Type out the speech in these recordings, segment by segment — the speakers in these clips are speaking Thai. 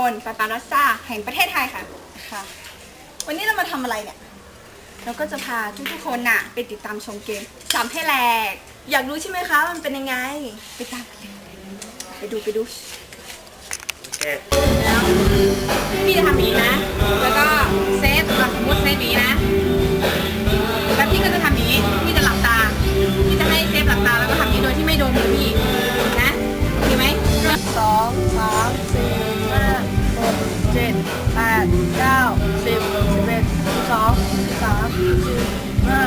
เราสองคนปาปารัสซ่าแห่งประเทศไทยค่ะค่ะ วันนี้เรามาทำอะไรเนี่ย เราก็จะพาทุกๆคนน่ะ ไปติดตามชมเกมสามให้แหลก อยากรู้ใช่ไหมคะว่ามันเป็นยังไง ไปตามกันเลยไปดูไปดูพี่จะทำอย่างนี้นะ แล้วก็เซฟสมมติเซฟนี้นะ แล้วพี่ก็จะทำอย่างนี้ พี่จะหลับตา พี่จะให้เซฟหลับตาแล้วก็ทำอย่างนี้โดยที่ไม่โดนมือพี่นะโอเคไหมสองสาม เจ็ดแปดเก้าสิบสิบเอ็ดสิบสองสิบสามสิบสี่ห้า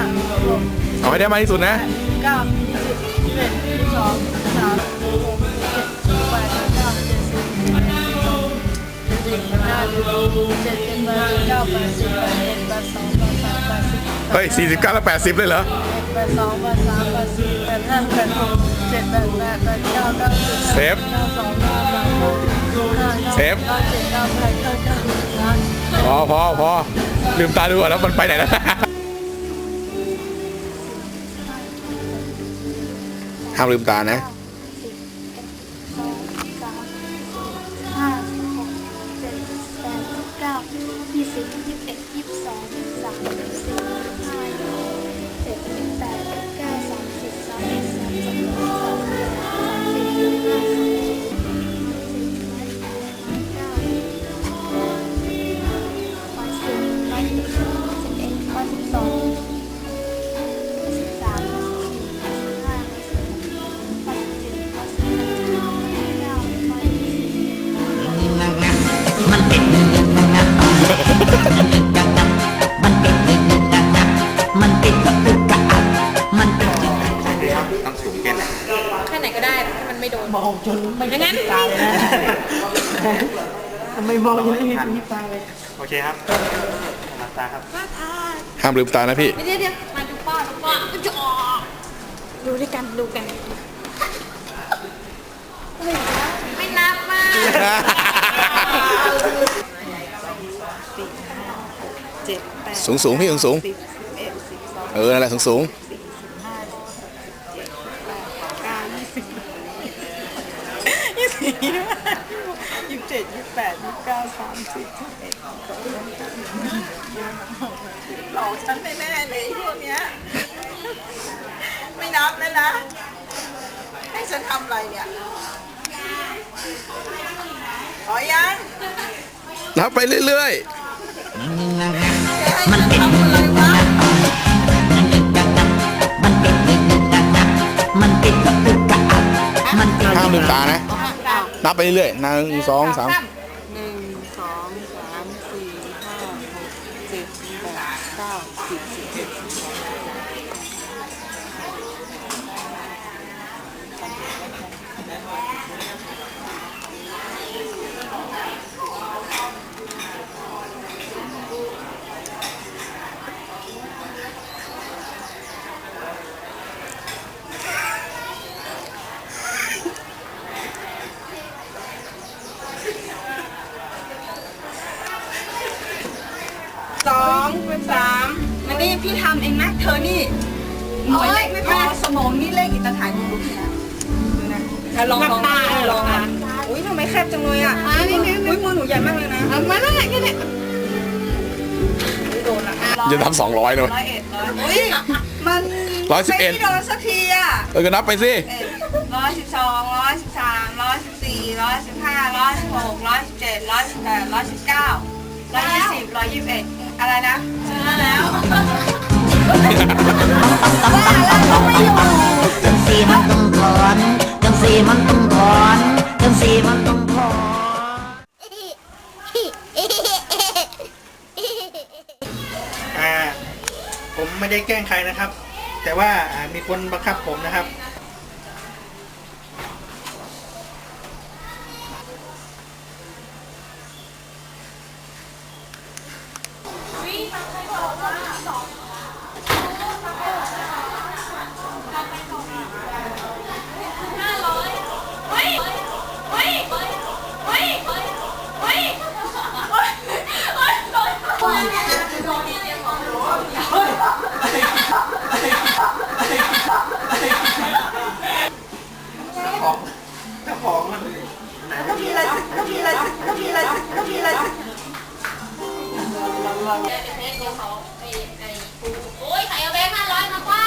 หกเอาให้ได้มากที่สุดนะเก้ายี่สิบยี่สิบเอ็ดยี่สิบสองยี่สิบสามยี่สิบหกยี่สิบเจ็ดยี่สิบแปดยี่สิบเก้ายี่สิบสิบเอ็ดยี่สิบสองยี่สิบสามยี่สิบห้ายี่สิบหกยี่สิบเจ็ดยี่สิบแปดยี่สิบเก้าแปดสิบแปดเอ็ดแปดสองแปดสามแปดสิบเฮ้ย 49 แล้ว 80 เลยเหรอ แปดสองแปดสามแปดสี่แปดห้าแปดหกเจ็ดแปดแปดแปดเก้าเก้าสิบเซฟ เก้าสองเก้าสามเก้าห้า เซฟพอพอพอลืมตาดูก่อนแล้วมันไปไหนแล้วห้ามลืมตานะ องจนไม่อย่างนั้นไม่มองยังไม่มีปีตาเลยโอเคครับหลับตาครับห้ามลืมตานะพี่ไม่ได้เดี๋ยวมาดูป้าดูป้าจะออกดูด้วยกันดูกันไม่นับมาเจ็ดแปดสูงสูงพี่สูงสูงสิบสิบเอ็ดสิบสองเออนั่นแหละสูงสูง สี่สิบห้าสิบเจ็ดแปดเก้ายี่สิบ ยี่สิบเจ็ดยี่สิบแปดยี่สิบเก้าสามสิบสิบเอ็ดสิบสองหลอกฉันแน่ๆเลยพวกเนี้ย ไม่นับแล้วนะ ให้ฉันทำอะไรเนี่ยขอยังนับไปเรื่อยมันเป็นเรื่องงังงังมันเป็นเรื่องงังงังมันเป็นกะอึกกะอักมันเป็นห้ามลืมตานะ นับไปเรื่อยๆหนึ่งสองสามหนึ่งสองสามสี่ห้าหกเจ็ดแปดเก้าสิบสิบเอ็ดสิบสอง สองเป็นสามมันนี่ พี่ทำเองนะเธอนี่หน่วยเล็กไม่พอสมองนี่เล็กอีกต่างหากดูดูพี่นะดูนะลองลองมาลองมาอุ้ยทำไมแคบจังเลยอะอุ้ยมือหนูใหญ่มากเลยนะเอามาแล้วแหละแค่เนี้ยโดนละจะทำสองร้อยเลยร้อยเอ็ดร้อยอุ้ยมันร้อยสิบเอ็ดไม่โดนสักทีอะเออก็นับไปสิ ร้อยสิบสองร้อยสิบสามร้อยสิบสี่ร้อยสิบห้าร้อยสิบหกร้อยสิบเจ็ดร้อยสิบแปดร้อยสิบเก้าร้อยยี่สิบร้อยยี่สิบเอ็ด อะไรนะชนะแล้วจังสีมันต้องถอนจังสีมันต้องถอนจังสีมันต้องถอนอ่าผมไม่ได้แกล้งใครนะครับ แต่ว่าอ่ามีคนบังคับผมนะครับ ของเจ้าของมันไหนต้องมีอะไรสักต้องมีอะไร โอ้ยใส่เอาแบงค์ห้าร้อยมาคว้า